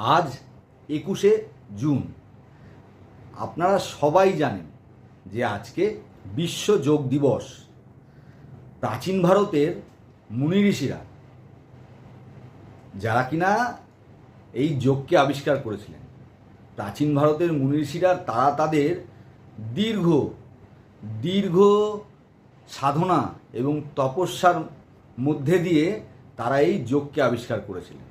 আজ একুশে জুন। আপনারা সবাই জানেন যে আজকে বিশ্ব যোগ দিবস। প্রাচীন ভারতের মুনি ঋষিরা, যারা কিনা এই যোগকে আবিষ্কার করেছিলেন, প্রাচীন ভারতের মুনি ঋষিরা তারা তাদের দীর্ঘ দীর্ঘ সাধনা এবং তপস্যার মধ্যে দিয়ে তারা এই যোগকে আবিষ্কার করেছিলেন।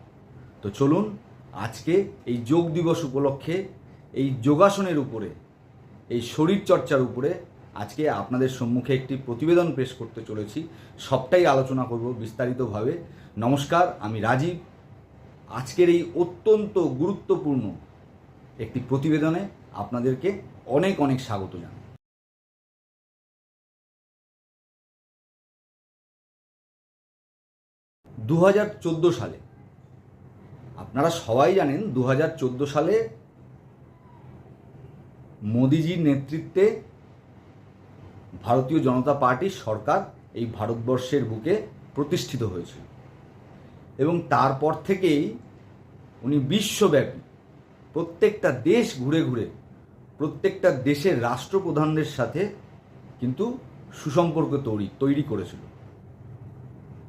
তো চলুন আজকে এই যোগ দিবস উপলক্ষে, এই যোগাসনের উপরে, এই শরীর চর্চার উপরে আজকে আপনাদের সম্মুখে একটি প্রতিবেদন পেশ করতে চলেছি। সবটাই আলোচনা করব বিস্তারিতভাবে। নমস্কার, আমি রাজীব। আজকের এই অত্যন্ত গুরুত্বপূর্ণ একটি প্রতিবেদনে আপনাদেরকে অনেক অনেক স্বাগত জানাই। দু হাজার চোদ্দ সালে আপনারা সবাই জানেন দু হাজার চোদ্দ সালে মোদিজির নেতৃত্বে ভারতীয় জনতা পার্টির সরকার এই ভারতবর্ষের বুকে প্রতিষ্ঠিত হয়েছিল। এবং তারপর থেকেই উনি বিশ্বব্যাপী প্রত্যেকটা দেশ ঘুরে ঘুরে, প্রত্যেকটা দেশের রাষ্ট্রপ্রধানদের সাথে কিন্তু সুসম্পর্ক তৈরি তৈরি করেছিল।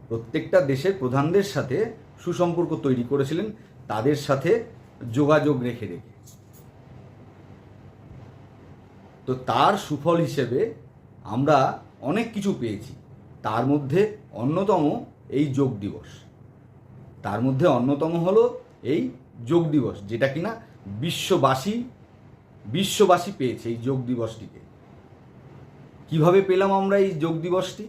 প্রত্যেকটা দেশের প্রধানদের সাথে সুসম্পর্ক তৈরি করেছিলেন তাদের সাথে যোগাযোগ রেখে রেখে তো তার সুফল হিসেবে আমরা অনেক কিছু পেয়েছি। তার মধ্যে অন্যতম এই যোগ দিবস। তার মধ্যে অন্যতম হলো এই যোগ দিবস, যেটা কিনা বিশ্ববাসী বিশ্ববাসী পেয়েছে এই যোগ দিবসটিকে। কীভাবে পেলাম আমরা এই যোগ দিবসটি?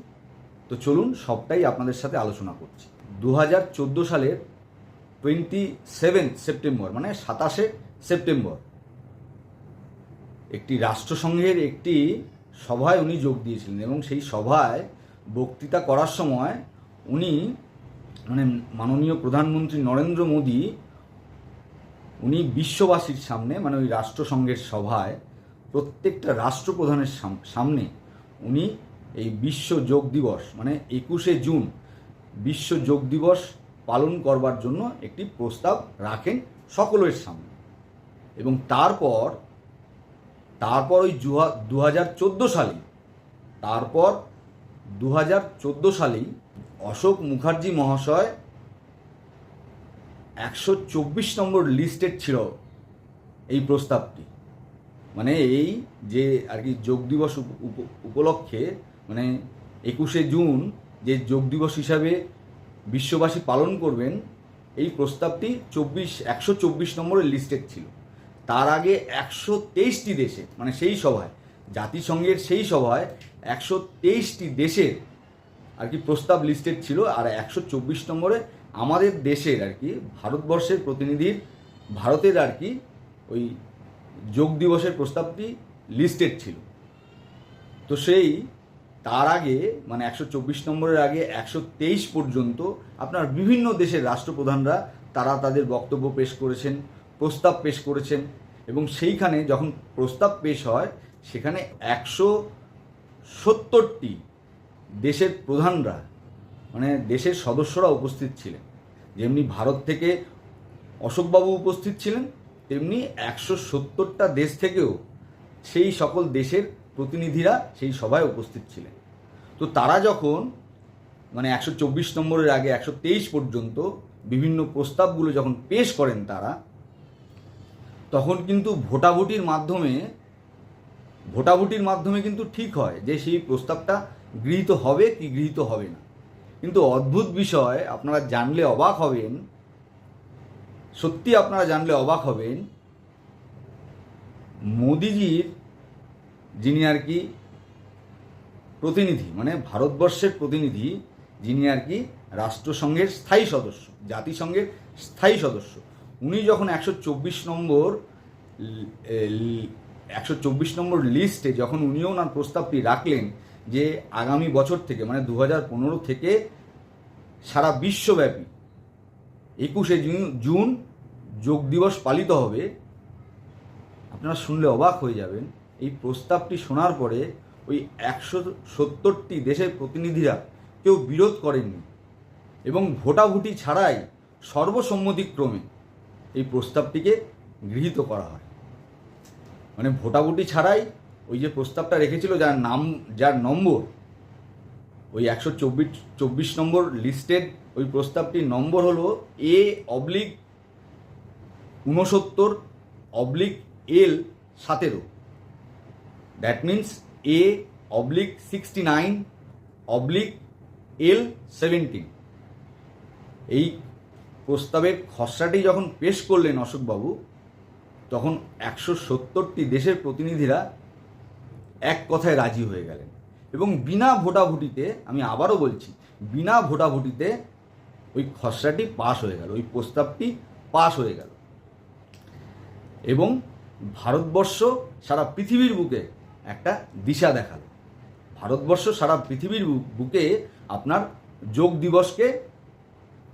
তো চলুন সবটাই আপনাদের সাথে আলোচনা করছি। দু হাজার চোদ্দ সালের টোয়েন্টি সেভেন্থ সেপ্টেম্বর মানে সাতাশে সেপ্টেম্বর একটি রাষ্ট্রসংঘের একটি সভায় উনি যোগ দিয়েছিলেন এবং সেই সভায় বক্তৃতা করার সময় উনি মানে মাননীয় প্রধানমন্ত্রী নরেন্দ্র মোদী, উনি বিশ্ববাসীর সামনে মানে ওই রাষ্ট্রসংঘের সভায়, প্রত্যেকটা রাষ্ট্রপ্রধানের সাম- সামনে উনি এই বিশ্ব যোগ দিবস মানে একুশে জুন, বিশ্ব যোগ দিবস পালন করবার জন্য একটি প্রস্তাব রাখেন সকলের সামনে। এবং তারপর তারপর ওই দু হাজার চোদ্দ সালে তারপর দু হাজার চোদ্দ সালেই অশোক মুখার্জি মহাশয় একশো চব্বিশ নম্বর লিস্টেড ছিল এই প্রস্তাবটি। মানে এই যে আর কি যোগ দিবস উপ- উপ- উপলক্ষে মানে একুশে জুন যে যোগ দিবস হিসাবে বিশ্ববাসী পালন করবেন, এই প্রস্তাবটি চব্বিশ, একশো চব্বিশ নম্বরের লিস্টেড ছিল। তার আগে একশো তেইশটি দেশে মানে সেই সভায়, জাতিসংঘের সেই সভায় একশো তেইশটি দেশের আর কি প্রস্তাব লিস্টেড ছিল। আর একশো চব্বিশ নম্বরে আমাদের দেশের আর কি, ভারতবর্ষের প্রতিনিধির, ভারতের আর কি ওই যোগ দিবসের প্রস্তাবটি লিস্টেড ছিল। তো সেই তার আগে মানে একশো চব্বিশ নম্বরের আগে একশো তেইশ পর্যন্ত আপনার বিভিন্ন দেশের রাষ্ট্রপ্রধানরা তারা তাদের বক্তব্য পেশ করেছেন, প্রস্তাব পেশ করেছেন এবং সেইখানে যখন প্রস্তাব পেশ হয়, সেখানে একশো সত্তরটি দেশের প্রধানরা মানে দেশের সদস্যরা উপস্থিত ছিলেন। যেমনি ভারত থেকে অশোকবাবু উপস্থিত ছিলেন, তেমনি একশো সত্তরটা দেশ থেকেও সেই সকল দেশের প্রতিনিধিরা সেই সভায় উপস্থিত ছিলেন। তো তারা যখন মানে একশো চব্বিশ নম্বরের আগে একশো তেইশ পর্যন্ত বিভিন্ন প্রস্তাবগুলো যখন পেশ করেন তারা, তখন কিন্তু ভোটাভুটির মাধ্যমে ভোটাভুটির মাধ্যমে কিন্তু ঠিক হয় যে সেই প্রস্তাবটা গৃহীত হবে কি গৃহীত হবে না। কিন্তু অদ্ভুত বিষয়, আপনারা জানলে অবাক হবেন, সত্যি আপনারা জানলে অবাক হবেন, মোদিজির যিনি আর কি প্রতিনিধি মানে ভারতবর্ষের প্রতিনিধি, যিনি আর কি রাষ্ট্রসংঘের স্থায়ী সদস্য, জাতিসংঘের স্থায়ী সদস্য। উনি যখন একশো চব্বিশ নম্বর একশো চব্বিশ নম্বর লিস্টে যখন উনিও ওনার প্রস্তাবটি রাখলেন যে আগামী বছর থেকে মানে দু পনেরো থেকে সারা বিশ্বব্যাপী একুশে জুন জুন যোগ দিবস পালিত হবে, আপনারা শুনলে অবাক হয়ে যাবেন। এই প্রস্তাবটি শোনার পরে ওই একশো সত্তরটি দেশের প্রতিনিধিরা কেউ বিরোধ করেননি এবং ভোটাভুটি ছাড়াই সর্বসম্মতিক্রমে এই প্রস্তাবটিকে গৃহীত করা হয়। মানে ভোটাভুটি ছাড়াই ওই যে প্রস্তাবটা রেখেছিল যার নাম, যার নম্বর, ওই একশো চব্বিশ চব্বিশ নম্বর লিস্টেড ওই প্রস্তাবটির নম্বর হলো এ অবলিক ঊনসত্তর অবলিক এল সতেরো। That means A oblique sixty nine oblique L এই প্রস্তাবের খসড়াটি যখন পেশ করলেন অশোকবাবু তখন একশো সত্তরটি দেশের প্রতিনিধিরা এক কথায় রাজি হয়ে গেলেন। এবং বিনা ভোটাভুটিতে, আমি আবারও বলছি, বিনা ভোটাভুটিতে ওই খসড়াটি পাশ হয়ে গেল, ওই প্রস্তাবটি পাশ হয়ে গেল। এবং ভারতবর্ষ সারা পৃথিবীর বুকে একটা দিশা দেখাল। ভারতবর্ষ সারা পৃথিবীর বুকে আপনার যোগ দিবসকে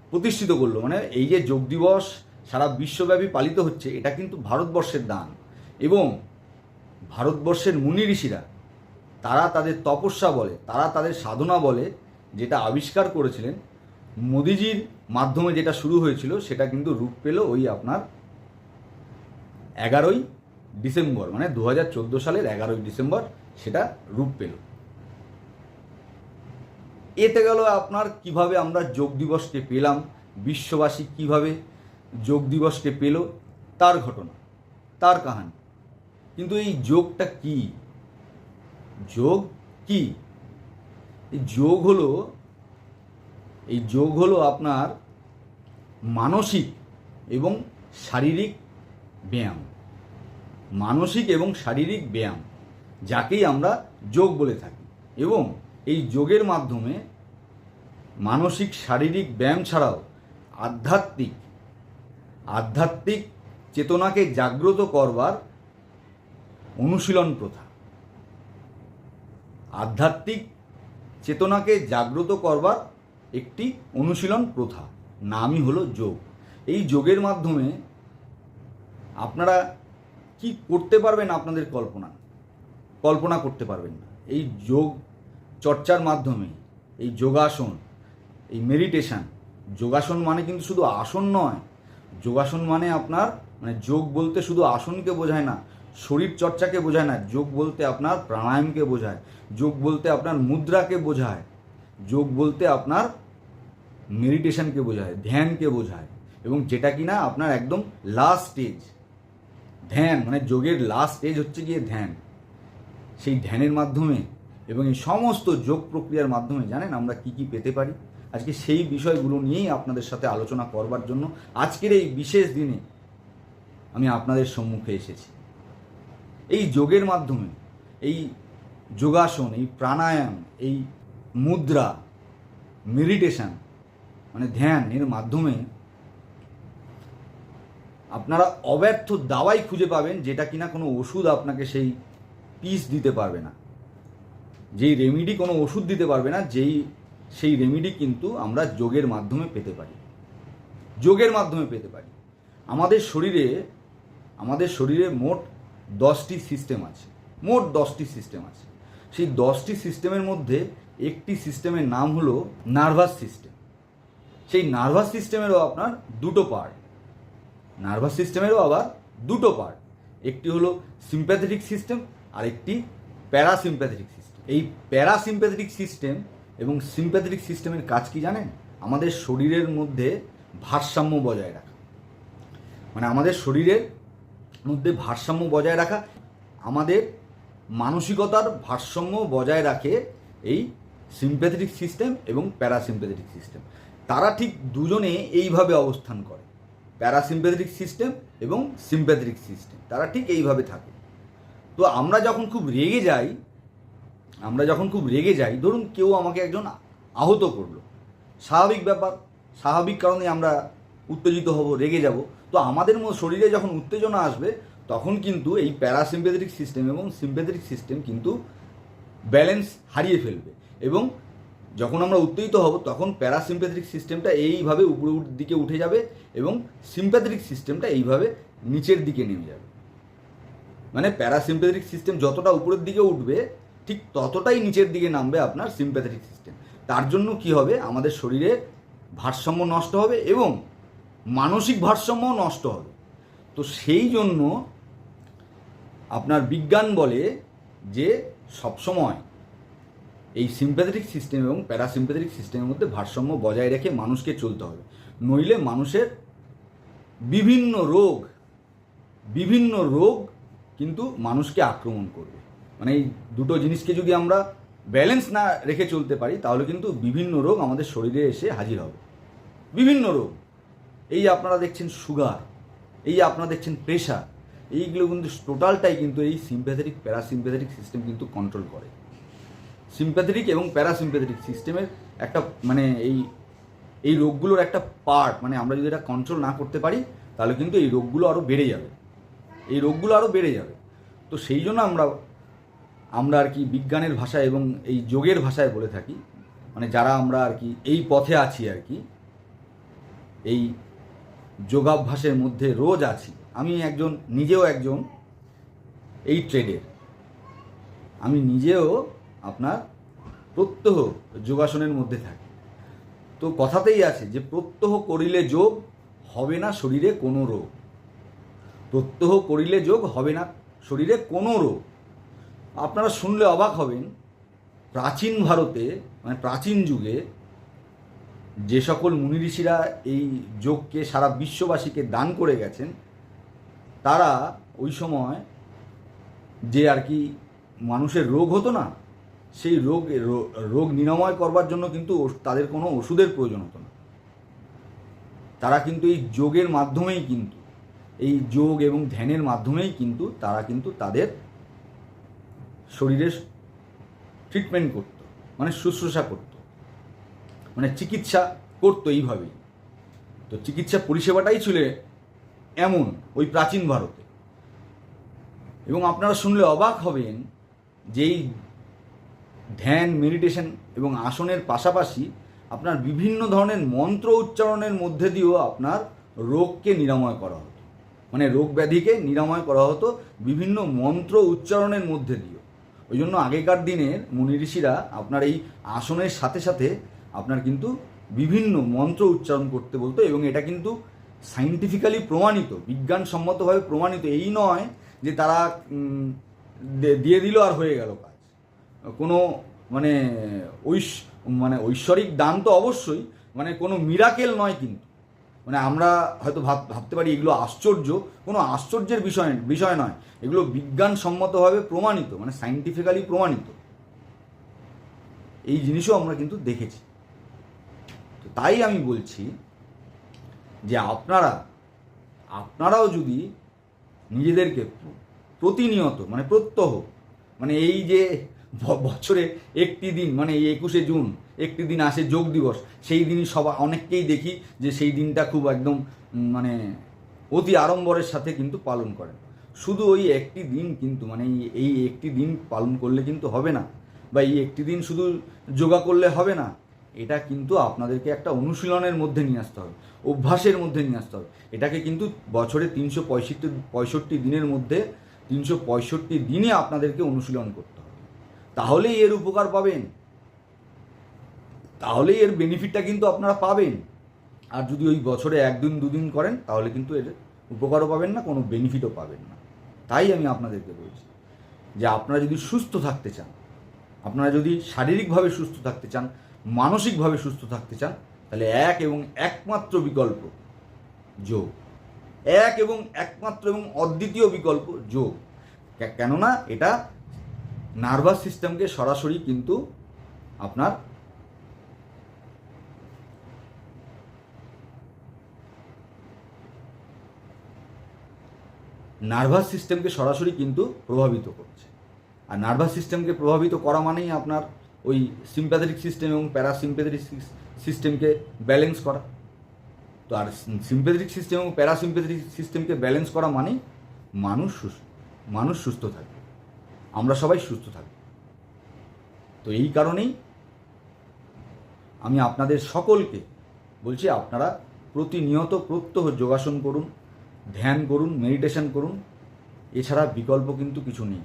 প্রতিষ্ঠিত করল। মানে এই যে যোগ দিবস সারা বিশ্বব্যাপী পালিত হচ্ছে, এটা কিন্তু ভারতবর্ষের দান। এবং ভারতবর্ষের মুনি ঋষিরা, তারা তাদের তপস্যা বলে, তারা তাদের সাধনা বলে, যেটা আবিষ্কার করেছিলেন, মোদিজির মাধ্যমে যেটা শুরু হয়েছিল, সেটা কিন্তু রূপ পেল ওই আপনার এগারোই ডিসেম্বর মানে দু হাজার চোদ্দ সালের এগারোই ডিসেম্বর সেটা রূপ পেল। এতে গেল আপনার কীভাবে আমরা যোগ দিবসকে পেলাম, বিশ্ববাসী কীভাবে যোগ দিবসকে পেল, তার ঘটনা, তার কাহানি। কিন্তু এই যোগটা কি? যোগ কি? এই যোগ হলো, এই যোগ হলো আপনার মানসিক এবং শারীরিক ব্যায়াম। মানসিক এবং শারীরিক ব্যায়াম, যাকেই আমরা যোগ বলে থাকি। এবং এই যোগের মাধ্যমে মানসিক, শারীরিক ব্যায়াম ছাড়াও আধ্যাত্মিক আধ্যাত্মিক চেতনাকে জাগ্রত করবার অনুশীলন প্রথা। আধ্যাত্মিক চেতনাকে জাগ্রত করবার একটি অনুশীলন প্রথা, নামই হলো যোগ। এই যোগের মাধ্যমে আপনারা কি করতে পারবেন আপনাদের কল্পনা? কল্পনা করতে পারবেন না। এই যোগ চর্চার মাধ্যমে, এই যোগাসন, এই মেডিটেশন যোগাসন মানে কিন্তু শুধু আসন নয়। যোগাসন মানে আপনার মানে যোগ বলতে শুধু আসনকে বোঝায় না, শরীর চর্চাকে বোঝায় না, যোগ বলতে আপনার প্রাণায়ামকে বোঝায়, যোগ বলতে আপনার মুদ্রাকে বোঝায়, যোগ বলতে আপনার মেডিটেশনকে বোঝায়, ধ্যানকে বোঝায় এবং যেটা কিনা আপনার একদম লাস্ট স্টেজ ধ্যান মানে যোগের লাস্ট স্টেজ হচ্ছে গিয়ে ধ্যান। সেই ধ্যানের মাধ্যমে এবং এই সমস্ত যোগ প্রক্রিয়ার মাধ্যমে, জানেন আমরা কি কি পেতে পারি? আজকে সেই বিষয়গুলো নিয়েই আপনাদের সাথে আলোচনা করবার জন্য আজকের এই বিশেষ দিনে আমি আপনাদের সম্মুখে এসেছি। এই যোগের মাধ্যমে, এই যোগাসন, এই প্রাণায়াম, এই মুদ্রা মেডিটেশন মানে ধ্যান এর মাধ্যমে আপনারা অব্যর্থ দাওয়াই খুঁজে পাবেন যেটা কিনা কোনো ওষুধ আপনাকে সেই পিস দিতে পারবে না। যেই রেমিডি কোনো ওষুধ দিতে পারবে না, যেই, সেই রেমিডি কিন্তু আমরা যোগের মাধ্যমে পেতে পারি। যোগের মাধ্যমে পেতে পারি। আমাদের শরীরে আমাদের শরীরে মোট দশটি সিস্টেম আছে। মোট দশটি সিস্টেম আছে। সেই দশটি সিস্টেমের মধ্যে একটি সিস্টেমের নাম হলো নার্ভাস সিস্টেম সেই নার্ভাস সিস্টেমেরও আপনার দুটো পার্ট নার্ভাস সিস্টেমেরও আবার দুটো পার্ট একটি হলো সিম্প্যাথেটিক সিস্টেম আর একটি প্যারাসিম্প্যাথেটিক সিস্টেম এই প্যারাসিম্প্যাথেটিক সিস্টেম এবং সিম্প্যাথেটিক সিস্টেমের কাজ কি জানেন? আমাদের শরীরের মধ্যে ভারসাম্য বজায় রাখা। মানে আমাদের শরীরের মধ্যে ভারসাম্য বজায় রাখা, আমাদের মানসিকতার ভারসাম্য বজায় রাখে এই সিম্প্যাথেটিক সিস্টেম এবং প্যারাসিম্প্যাথেটিক সিস্টেম তারা ঠিক দুজনে এইভাবে অবস্থান করে। প্যারাসিম্প্যাথেটিক সিস্টেম এবং সিম্প্যাথেটিক সিস্টেম, তারা ঠিক এইভাবে থাকে। তো আমরা যখন খুব রেগে যাই, আমরা যখন খুব রেগে যাই, ধরুন কেউ আমাকে একজন আহত করল, স্বাভাবিক ব্যাপার, স্বাভাবিক কারণে আমরা উত্তেজিত হব, রেগে যাব, তো আমাদের শরীরে যখন উত্তেজনা আসবে, তখন কিন্তু এই প্যারাসিম্প্যাথেটিক সিস্টেম এবং সিম্প্যাথেটিক সিস্টেম কিন্তু ব্যালেন্স হারিয়ে ফেলবে এবং যখন আমরা উত্তেজিত হব, তখন প্যারাসিম্প্যাথেটিক সিস্টেমটা এইভাবে উপরের দিকে উঠে যাবে এবং সিম্প্যাথেটিক সিস্টেমটা এইভাবে নিচের দিকে নেমে যাবে। মানে প্যারাসিম্প্যাথেটিক সিস্টেম যতটা উপরের দিকে উঠবে, ঠিক ততটাই নিচের দিকে নামবে আপনার সিম্প্যাথেটিক সিস্টেম তার জন্য কি হবে? আমাদের শরীরে ভারসাম্য নষ্ট হবে এবং মানসিক ভারসাম্যও নষ্ট হবে। তো সেই জন্য আপনার বিজ্ঞান বলে যে সবসময় এই সিম্প্যাথেটিক সিস্টেম এবং প্যারাসিম্প্যাথেটিক সিস্টেমের মধ্যে ভারসাম্য বজায় রেখে মানুষকে চলতে হবে। নইলে মানুষের বিভিন্ন রোগ বিভিন্ন রোগ কিন্তু মানুষকে আক্রমণ করবে। মানে এই দুটো জিনিসকে যদি আমরা ব্যালেন্স না রেখে চলতে পারি, তাহলে কিন্তু বিভিন্ন রোগ আমাদের শরীরে এসে হাজির হবে। বিভিন্ন রোগ। এই আপনারা দেখছেন সুগার এই আপনারা দেখছেন প্রেশার এইগুলো কিন্তু টোটালটাই কিন্তু এই সিম্প্যাথেটিক প্যারাসিম্প্যাথেটিক সিস্টেম কিন্তু কন্ট্রোল করে। সিম্প্যাথেটিক এবং প্যারাসিম্প্যাথেটিক সিস্টেমের একটা মানে এই এই রোগগুলোর একটা পার্ট মানে আমরা যদি এটা কন্ট্রোল না করতে পারি, তাহলে কিন্তু এই রোগগুলো আরও বেড়ে যাবে। এই রোগগুলো আরও বেড়ে যাবে। তো সেই জন্য আমরা আমরা আর কি বিজ্ঞানের ভাষায় এবং এই যোগের ভাষায় বলে থাকি মানে যারা আমরা আর কি এই পথে আছি আর কি, এই যোগাভ্যাসের মধ্যে রোজ আছি। আমি একজন, নিজেও একজন এই ট্রেডের আমি নিজেও আপনার প্রত্যহ যোগাসনের মধ্যে থাকে। তো কথাতেই আছে যে, প্রত্যহ করিলে যোগ হবে না শরীরে কোনো রোগ। প্রত্যহ করিলে যোগ হবে না শরীরে কোনো রোগ। আপনারা শুনলে অবাক হবেন, প্রাচীন ভারতে মানে প্রাচীন যুগে যে সকল মুনি ঋষিরা এই যোগকে সারা বিশ্ববাসীকে দান করে গেছেন, তারা ওই সময় যে আর কি মানুষের রোগ হতো না সেই রোগ রোগ নিরাময় করবার জন্য কিন্তু তাদের কোনো ওষুধের প্রয়োজন হতো না। তারা কিন্তু এই যোগের মাধ্যমেই কিন্তু, এই যোগ এবং ধ্যানের মাধ্যমেই কিন্তু তারা কিন্তু তাদের শরীরের ট্রিটমেন্ট করতো মানে শুশ্রূষা করতো মানে চিকিৎসা করতো এইভাবেই। তো চিকিৎসা পরিষেবাটাই ছিল এমন ওই প্রাচীন ভারতে। এবং আপনারা শুনলে অবাক হবেন যে এই ধ্যান মেডিটেশন এবং আসনের পাশাপাশি আপনার বিভিন্ন ধরনের মন্ত্র উচ্চারণের মধ্যে দিয়েও আপনার রোগকে নিরাময় করা হতো। মানে রোগ ব্যাধিকে নিরাময় করা হতো বিভিন্ন মন্ত্র উচ্চারণের মধ্যে দিয়েও। ওই জন্য আগেকার দিনের মুনি ঋষিরা আপনার এই আসনের সাথে সাথে আপনার কিন্তু বিভিন্ন মন্ত্র উচ্চারণ করতে বলতো এবং এটা কিন্তু সাইন্টিফিক্যালি প্রমাণিত, বিজ্ঞানসম্মতভাবে প্রমাণিত। এই নয় যে তারা দিয়ে দিল আর হয়ে গেল। কোনো মানে ঐশ মানে ঐশ্বরিক দান তো অবশ্যই মানে কোনো মিরাকেল নয় কিন্তু। মানে আমরা হয়তো ভাব, ভাবতে পারি এগুলো আশ্চর্য, কোনো আশ্চর্যের বিষয় বিষয় নয়। এগুলো বিজ্ঞানসম্মতভাবে প্রমাণিত মানে সাইন্টিফিক্যালি প্রমাণিত। এই জিনিসও আমরা কিন্তু দেখেছি। তো তাই আমি বলছি যে আপনারা, আপনারাও যদি নিজেদেরকে প্রতিনিয়ত মানে প্রত্যহ মানে এই যে বছরে একটি দিন মানে এই একুশে জুন, একটি দিন আসে যোগ দিবস। সেই দিনই সবাই অনেককেই দেখি যে সেই দিনটা খুব একদম মানে অতি আড়ম্বরের সাথে কিন্তু পালন করেন। শুধু ওই একটি দিন কিন্তু মানে এই- একটি দিন পালন করলে কিন্তু হবে না, বা এই একটি দিন শুধু যোগা করলে হবে না, এটা কিন্তু আপনাদেরকে একটা অনুশীলনের মধ্যে নিয়ে আসতে হবে, অভ্যাসের মধ্যে নিয়ে আসতে হবে। এটাকে কিন্তু বছরে তিনশো পঁয়ষট্টি পঁয়ষট্টি দিনের মধ্যে তিনশো পঁয়ষট্টি দিনে আপনাদেরকে অনুশীলন করতে তাহলেই এর উপকার পাবেন। তাহলেই এর বেনিফিটটা কিন্তু আপনারা পাবেন। আর যদি ওই বছরে একদিন, দুদিন করেন, তাহলে কিন্তু এর উপকারও পাবেন না, কোনো বেনিফিটও পাবেন না। তাই আমি আপনাদেরকে বলছি যে আপনারা যদি সুস্থ থাকতে চান, আপনারা যদি শারীরিকভাবে সুস্থ থাকতে চান, মানসিকভাবে সুস্থ থাকতে চান, তাহলে এক এবং একমাত্র বিকল্প যোগ। এক এবং একমাত্র এবং অদ্বিতীয় বিকল্প যোগ। কেননা এটা নার্ভাস সিস্টেমকে সরাসরি কিন্তু আপনার নার্ভাস সিস্টেমকে সরাসরি কিন্তু প্রভাবিত করছে। আর নার্ভাস সিস্টেমকে প্রভাবিত করা মানেই আপনার ওই সিম্প্যাথেটিক সিস্টেম এবং প্যারাসিম্প্যাথেটিক সিস্টেমকে ব্যালেন্স করা। তো আর সিম্প্যাথেটিক সিস্টেম এবং প্যারাসিম্প্যাথেটিক সিস্টেমকে ব্যালেন্স করা মানেই মানুষ সুস্থ মানুষ সুস্থ থাকবে। আমরা সবাই সুস্থ থাকব। তো এই কারণেই আমি আপনাদের সকলকে বলছি, আপনারা প্রতিনিয়ত প্রত্যহ যোগাসন করুন, ধ্যান করুন, মেডিটেশন করুন। এছাড়া বিকল্প কিন্তু কিছু নেই।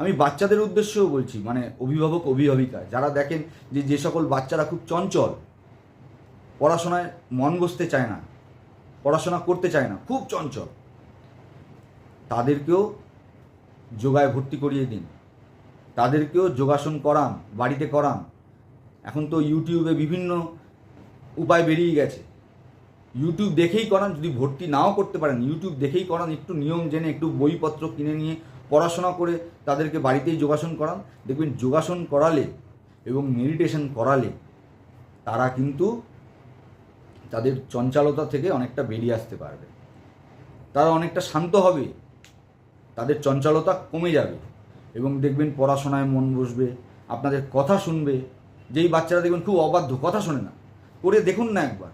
আমি বাচ্চাদের উদ্দেশ্যেও বলছি মানে অভিভাবক, অভিভাবিকা, যারা দেখেন যে যে সকল বাচ্চারা খুব চঞ্চল, পড়াশোনায় মন বসতে চায় না, পড়াশোনা করতে চায় না, খুব চঞ্চল, তাদেরকেও যোগায় ভর্তি করিয়ে দিন। তাদেরকেও যোগাসন করান, বাড়িতে করান। এখন তো ইউটিউবে বিভিন্ন উপায় বেরিয়ে গেছে। ইউটিউব দেখেই করান, যদি ভর্তি নাও করতে পারেন, ইউটিউব দেখেই করান, একটু নিয়ম জেনে, একটু বইপত্র কিনে নিয়ে পড়াশোনা করে তাদেরকে বাড়িতেই যোগাসন করান। দেখবেন যোগাসন করালে এবং মেডিটেশন করালে তারা কিন্তু তাদের চঞ্চলতা থেকে অনেকটা বেরিয়ে আসতে পারবে। তারা অনেকটা শান্ত হবে। তাদের চঞ্চলতা কমে যাবে এবং দেখবেন পড়াশোনায় মন বসবে, আপনাদের কথা শুনবে। যেই বাচ্চারা দেখবেন খুব অবাধ্য, কথা শোনে না। করে দেখুন না একবার।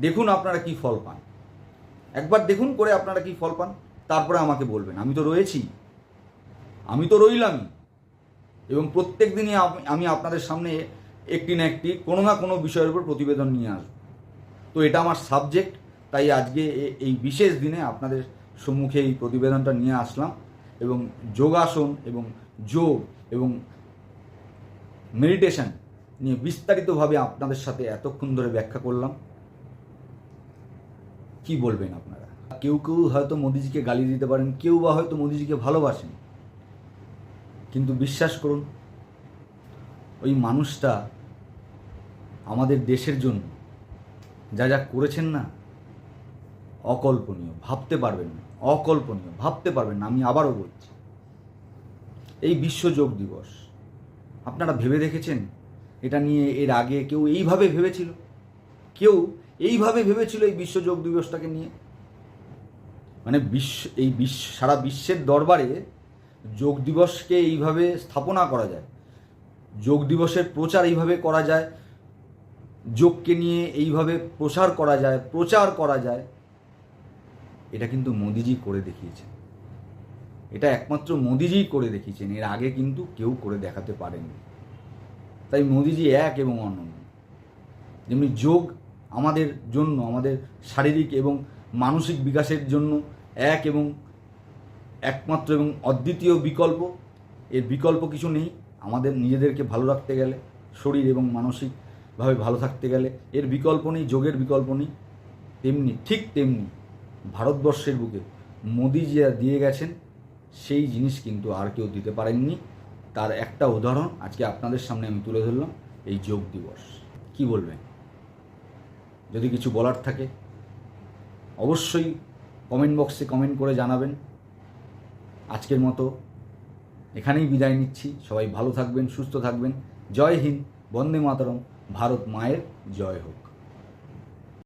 দেখুন আপনারা কি ফল পান। একবার দেখুন করে আপনারা কি ফল পান। তারপরে আমাকে বলবেন। আমি তো রয়েছি। আমি তো রইলামই এবং প্রত্যেক দিনই আমি আপনাদের সামনে একটি না একটি, কোনো না কোনো বিষয়ের উপর প্রতিবেদন নিয়ে আসব। তো এটা আমার সাবজেক্ট তাই আজকে এই বিশেষ দিনে আপনাদের সম্মুখে এই প্রতিবেদনটা নিয়ে আসলাম এবং যোগাসন এবং যোগ এবং মেডিটেশন নিয়ে বিস্তারিতভাবে আপনাদের সাথে এতক্ষণ ধরে ব্যাখ্যা করলাম। কি বলবেন আপনারা? কেউ কেউ হয়তো মোদিজিকে গালি দিতে পারেন, কেউ বা হয়তো মোদিজিকে ভালোবাসেন। কিন্তু বিশ্বাস করুন, ওই মানুষটা আমাদের দেশের জন্য যা যা করেছেন না অকল্পনীয়, ভাবতে পারবেন না, অকল্পনীয়, ভাবতে পারবেন না, আমি আবারও বলছি। এই বিশ্ব যোগ দিবস, আপনারা ভেবে দেখেছেন? এটা নিয়ে এর আগে কেউ এইভাবে ভেবেছিল? কেউ এইভাবে ভেবেছিল এই বিশ্ব যোগ দিবসটাকে নিয়ে? মানে বিশ্ব, এই বিশ্ব সারা বিশ্বের দরবারে যোগ দিবসকে এইভাবে স্থাপনা করা যায়। যোগ দিবসের প্রচার এইভাবে করা যায়। যোগকে নিয়ে এইভাবে প্রসার করা যায়, প্রচার করা যায়। এটা কিন্তু মোদিজি করে দেখিয়েছেন। এটা একমাত্র মোদিজিই করে দেখিয়েছেন। এর আগে কিন্তু কেউ করে দেখাতে পারেনি তাই মোদিজি এক এবং অনন্য। যেমনি যোগ আমাদের জন্য, আমাদের শারীরিক এবং মানসিক বিকাশের জন্য এক এবং একমাত্র এবং অদ্বিতীয় বিকল্প। এর বিকল্প কিছু নেই। আমাদের নিজেদেরকে ভালো রাখতে গেলে, শরীর এবং মানসিকভাবে ভালো থাকতে গেলে এর বিকল্প নেই, যোগের বিকল্প নেই। তেমনি, ঠিক তেমনি ভারতবর্ষের বুকে মোদিজি যা দিয়ে গেছেন, সেই জিনিস কিন্তু আর কেউ দিতে পারেননি। তার একটা উদাহরণ আজকে আপনাদের সামনে আমি তুলে ধরলাম, এই যোগ দিবস। কি বলবেন? যদি কিছু বলার থাকে, অবশ্যই কমেন্ট বক্সে কমেন্ট করে জানাবেন। আজকের মতো এখানেই বিদায় নিচ্ছি। সবাই ভালো থাকবেন, সুস্থ থাকবেন। জয় হিন্দ, বন্দে মাতরম, ভারত মায়ের জয় হোক।